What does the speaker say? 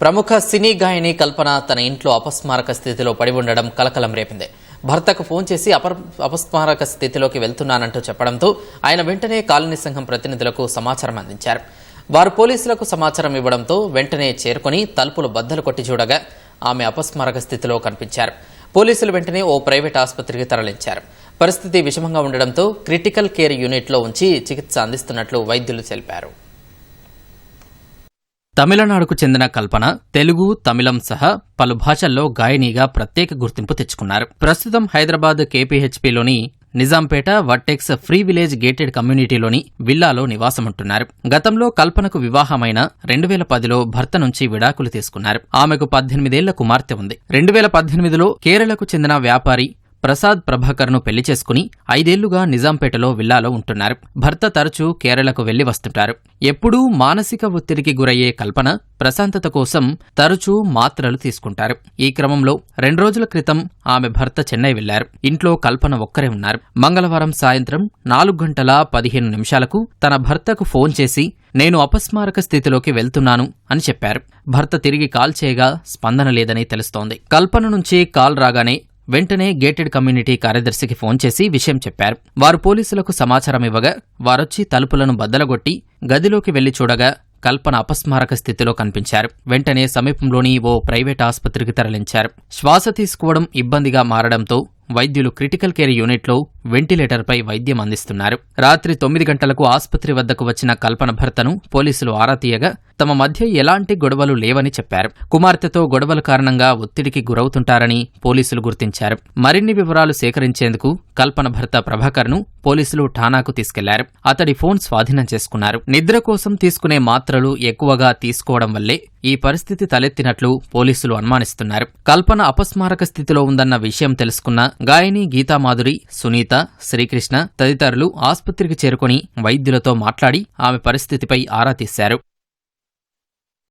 ప్రముఖ సినీ గాయని కల్పన తన ఇంట్లో అపస్మారక స్థితిలో పడి ఉండడం కలకలం రేపింది. భర్తకు ఫోన్ చేసి అపర్ అపస్మారక స్థితిలోకి వెళ్తున్నానంటూ చెప్పడంతో ఆయన వెంటనే కాలనీ సంఘం ప్రతినిధులకు సమాచారం అందించారు. వారు పోలీసులకు సమాచారం ఇవ్వడంతో వెంటనే చేరుకుని తలుపులు బద్దలు కొట్టి చూడగా ఆమె అపస్మారక స్థితిలో కనిపించారు. పోలీసులు వెంటనే ఓ ప్రైవేట్ ఆసుపత్రికి తరలించారు. పరిస్థితి విషమంగా ఉండడంతో క్రిటికల్ కేర్ యూనిట్లో ఉంచి చికిత్స అందిస్తున్నట్లు వైద్యులు తెలిపారు. తమిళనాడుకు చెందిన కల్పన తెలుగు తమిళం సహా పలు భాషల్లో గాయనిగా ప్రత్యేక గుర్తింపు తెచ్చుకున్నారు. ప్రస్తుతం Hyderabad కేపీహెచ్పీలోని Nizampet vertex free village gated కమ్యూనిటీలోని విల్లాలో నివాసముంటున్నారు. గతంలో కల్పనకు వివాహమైన రెండు వేల పదిలో భర్త నుంచి విడాకులు తీసుకున్నారు. ఆమెకు పద్దెనిమిదేళ్ళ కుమార్తె ఉంది. రెండు వేల పద్దెనిమిదిలో కేరళకు చెందిన వ్యాపారి ప్రసాద్ ప్రభాకర్ను పెళ్ళి చేసుకుని ఐదేళ్ళుగా నిజాంపేటలో విల్లాలో ఉంటున్నారు. భర్త తరచూ కేరళకు వెళ్ళి వస్తుంటారు. ఎప్పుడూ మానసిక ఒత్తిడికి గురయ్యే కల్పన ప్రశాంతత కోసం తరచూ మాత్రలు తీసుకుంటారు. ఈ క్రమంలో రెండు రోజుల క్రితం ఆమె భర్త చెన్నై వెళ్ళారు. ఇంట్లో కల్పన ఒక్కరే ఉన్నారు. మంగళవారం సాయంత్రం నాలుగు గంటల పదిహేను నిమిషాలకు తన భర్తకు ఫోన్ చేసి నేను అపస్మారక స్థితిలోకి వెళ్తున్నాను అని చెప్పారు. భర్త తిరిగి కాల్ చేయగా స్పందన లేదని తెలుస్తోంది. కల్పన నుంచి కాల్ రాగానే వెంటనే గేటెడ్ కమ్యూనిటీ కార్యదర్శికి ఫోన్ చేసి విషయం చెప్పారు. వారు పోలీసులకు సమాచారం ఇవ్వగా వారొచ్చి తలుపులను బద్దలగొట్టి గదిలోకి వెళ్ళి చూడగా కల్పన అపస్మారక స్థితిలో కనిపించారు. వెంటనే సమీపంలోని ఓ ప్రైవేట్ ఆసుపత్రికి తరలించారు. శ్వాస తీసుకోవడం ఇబ్బందిగా మారడంతో వైద్యులు క్రిటికల్ కేర్ యూనిట్లో వెంటిలేటర్పై వైద్యం అందిస్తున్నారు. రాత్రి తొమ్మిది గంటలకు ఆసుపత్రి వద్దకు వచ్చిన కల్పన భర్తను పోలీసులు ఆరా తీయగా తమ మధ్య ఎలాంటి గొడవలు లేవని చెప్పారు. కుమార్తెతో గొడవల కారణంగా ఒత్తిడికి గురవుతుంటారని పోలీసులు గుర్తించారు. మరిన్ని వివరాలు సేకరించేందుకు కల్పన భర్త ప్రభాకర్ను పోలీసులు ఠానాకు తీసుకెళ్ళారు. అతడి ఫోన్ స్వాధీనం చేసుకున్నారు. నిద్ర కోసం తీసుకునే మాత్రలు ఎక్కువగా తీసుకోవడం వల్లే ఈ పరిస్థితి తలెత్తినట్లు పోలీసులు అనుమానిస్తున్నారు. కల్పన అపస్మారక స్థితిలో ఉందన్న విషయం తెలుసుకున్న గాయని గీతామాధురి సునీత శ్రీకృష్ణ తదితరులు ఆసుపత్రికి చేరుకుని వైద్యులతో మాట్లాడి ఆమె పరిస్థితిపై ఆరా తీశారు.